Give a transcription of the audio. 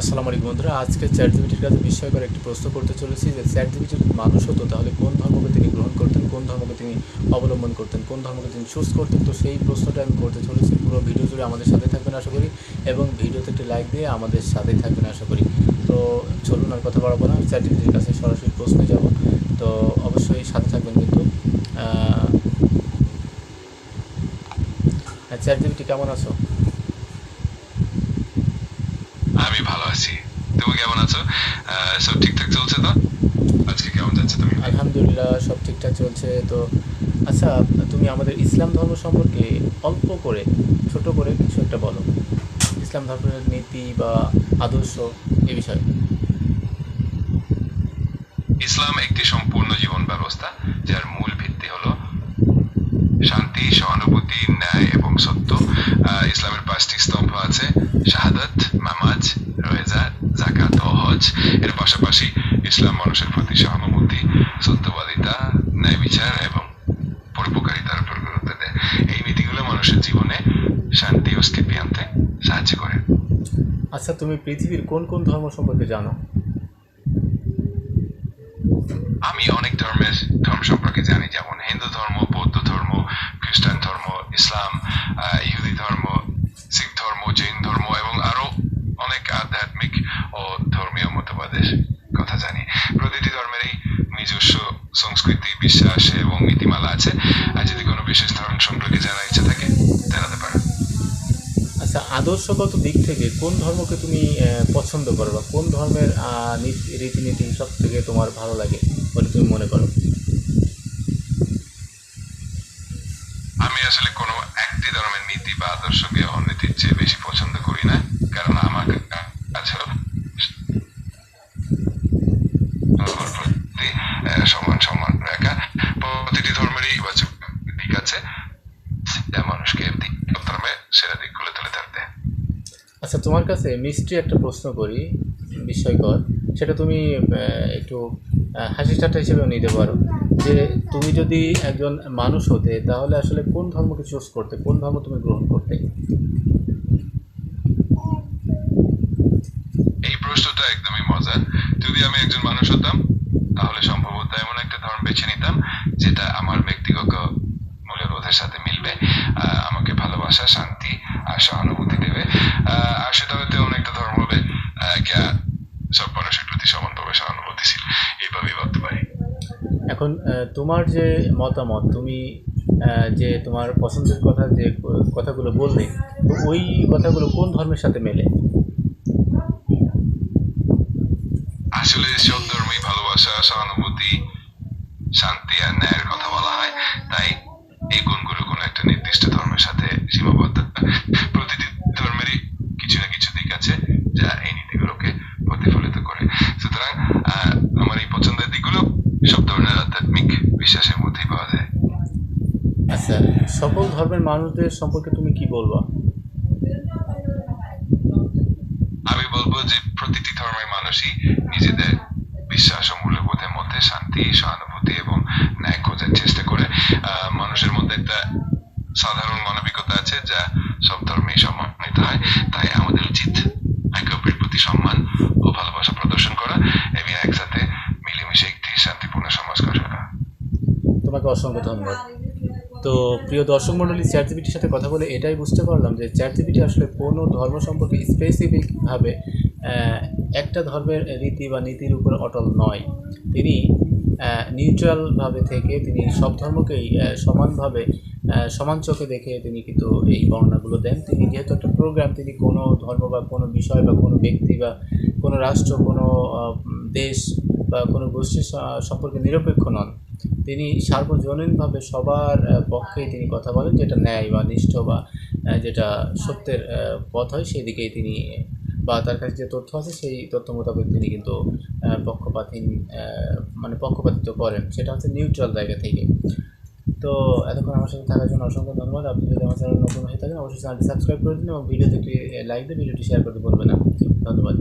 আসসালামু আলাইকুম বন্ধুরা, আজকে চ্যাট জিবিটির কাছে বিস্ময়কর একটি প্রশ্ন করতে চলেছি যে চ্যাট জিবিটি যদি মানুষ হতো তাহলে কোন ধর্মকে তিনি গ্রহণ করতেন, কোন ধর্মকে তিনি অবলম্বন করতেন, কোন ধর্মকে তিনি চুজ করতেন? তো সেই প্রশ্নটা আমি করতে চলেছি, পুরো ভিডিও জুড়ে আমাদের সাথে থাকবেন আশা করি এবং ভিডিওতে একটি লাইক দিয়ে আমাদের সাথেই থাকবেন আশা করি। তো চলুন আর কথা বাড়াবো না চ্যাট জিবিটির কাছে সরাসরি প্রশ্নে যাব। তো অবশ্যই সাথে থাকবেন কিন্তু চ্যাট জিবিটি কেমন আছো? আমি ভালো আছি। তুমি কেমন আছো? সব ঠিকঠাক চলছে তো? আজকে কেমন যাচ্ছে তুমি? আলহামদুলিল্লাহ সব ঠিকঠাক চলছে তো। আচ্ছা তুমি আমাদের ইসলাম ধর্ম সম্পর্কে অল্প করে ছোট করে কিছু একটা বলো। ইসলাম ধর্মের নীতি বা আদর্শ এ বিষয়ে। ইসলাম একটি সম্পূর্ণ জীবন ব্যবস্থা যার মূল ভিত্তি হলো শান্তি সহানুভূতি ন্যায় এবং সত্য। আহ, ইসলামের পাঁচটি স্তম্ভ আছে শাহাদাত নামাজ রোজা জাকাত ও হজ এর পাশাপাশি ইসলাম মানুষের প্রতি সহানুভূতি সত্যবাদিতা ন্যায় বিচার এবং পরোপকারিতার উপর গুরুত্ব দেয় এই নীতিগুলো মানুষের জীবনে শান্তি ও স্থিতি আনতে সাহায্য করে আচ্ছা তুমি পৃথিবীর কোন কোন ধর্ম সম্পর্কে জানো আমি অনেক ধর্মের ধর্ম সম্পর্কে জানি যেমন হিন্দু ধর্ম বৌদ্ধ ধর্ম খ্রিস্টান ধর্ম ইসলাম আহ, ইহুদি ধর্ম শিখ ধর্ম জৈন ধর্ম এবং আরও অনেক আধ্যাত্মিক ও ধর্মীয় মতবাদের কথা জানি প্রতিটি ধর্মেরই নিজস্ব সংস্কৃতি বিশ্বাস এবং নীতিমালা আছে। আর যদি কোনো বিশেষ ধর্ম সম্পর্কে জানার ইচ্ছা থাকে জানাতে পারো। আচ্ছা আদর্শগত দিক থেকে কোন ধর্মকে তুমি পছন্দ করো বা কোন ধর্মের নীতি- রীতিনীতি সব থেকে তোমার ভালো লাগে বলে তুমি মনে করো? আমি আসলে কোনো একটি ধর্মের নীতি বা আদর্শকে অন্যটির চেয়ে বেশি পছন্দ করি না কারণ আমার কাছে প্রতি, সমান সম্মান রাখা প্রতিটি ধর্মেরই ইতিবাচক দিক আছে যা মানুষকে দিক ধর্মে সেরা দিকগুলো তুলে ধরতে আচ্ছা তোমার কাছে মিষ্টি একটা প্রশ্ন করি বিস্ময়কর সেটা তুমি একটু হাসি ঠাট্টা হিসেবেও নিতে পারো। যে তুমি যদি একজন মানুষ হতে, তাহলে আসলে কোন ধর্মকে চুজ করতে, কোন ধর্ম তুমি গ্রহণ করতে? এই প্রশ্নটা একদমই মজার। যদি আমি একজন মানুষ হতাম, তাহলে সম্ভবত এমন একটা ধর্ম বেছে নিতাম, যেটা আমার ব্যক্তিগত মূল্যবোধের সাথে মিলবে আমাকে ভালোবাসা, শান্তি আর সহানুভূতি দেবে। আর সেটা হয়তো এমন একটা ধর্ম হবে সব মানুষের প্রতি সমানভাবে সহানুভূতিশীল এইভাবেই ভাবতে পারি। এখন তোমার যে মতামত তুমি যে তোমার পছন্দের কথা যে কথাগুলো বললে তো ওই কথাগুলো কোন ধর্মের সাথে মেলে? আসলে সব ধর্মেই ভালোবাসা সহানুভূতি শান্তি আর ন্যায়ের কথা বলা হয়। তাই এই গুণগুলো কোনো একটা নির্দিষ্ট ধর্মের সাথে সীমাবদ্ধ প্রতিটি ধর্মেরই কিছু না কিছু দিক আছে যা এই নীতিগুলোকে প্রতিফলিত করে সুতরাং আমার এই পছন্দের দিকগুলো সব ধরনের আধ্যাত্মিক বিশ্বাসের মধ্যেই পাওয়া যায়। আচ্ছা সকল ধর্মের মানুষদের সম্পর্কে তুমি কি বলবা? আমি বলব যে প্রতিটি ধর্মের মানুষই নিজেদের বিশ্বাস ও মূল্যবোধের মধ্যে শান্তি সহানুভূতি এবং ন্যায় খোঁজার চেষ্টা করে। আহ, মানুষের মধ্যে একটা সাধারণ মানবিকতা আছে যা সব ধর্মেই সম্মানিত হয়। তাই আমাদের অসংখ্য ধন্যবাদ তো প্রিয় দর্শক মণ্ডলী চ্যাট জিবিটির সাথে কথা বলে এটাই বুঝতে পারলাম যে চ্যাট জিবিটি আসলে কোনো ধর্ম সম্পর্কে স্পেসিফিকভাবে একটা ধর্মের রীতি বা নীতির উপর অটল নয়। তিনি নিউট্রালভাবে থেকে তিনি সব ধর্মকেই সমানভাবে সমান চোখে দেখে তিনি কিন্তু এই বর্ণনাগুলো দেন। তিনি যেহেতু একটা প্রোগ্রাম তিনি কোনো ধর্ম বা কোনো বিষয় বা কোনো ব্যক্তি বা কোনো রাষ্ট্র, কোনো দেশ বা কোনো গোষ্ঠী সম্পর্কে নিরপেক্ষ নন। তিনি সার্বজনীনভাবে সবার পক্ষেই তিনি কথা বলেন, যেটা ন্যায় বা নিষ্ঠ বা যেটা সত্যের পথ হয় সেই দিকেই তিনি, বা তার কাছে যে তথ্য আছে, সেই তথ্য মোতাবেক তিনি কিন্তু পক্ষপাতহীন মানে পক্ষপাতিত্ব করেন। সেটা হচ্ছে নিউট্রাল জায়গা থেকে। তো এতক্ষণ আমার সাথে থাকার জন্য অসংখ্য ধন্যবাদ। আপনি যদি আমার চ্যানেল নতুন হয়ে থাকেন, অবশ্যই চ্যানেলটি সাবস্ক্রাইব করে দিন এবং ভিডিওতে একটি লাইক দিয়ে ভিডিওটি শেয়ার করতে বলবেন না। ধন্যবাদ।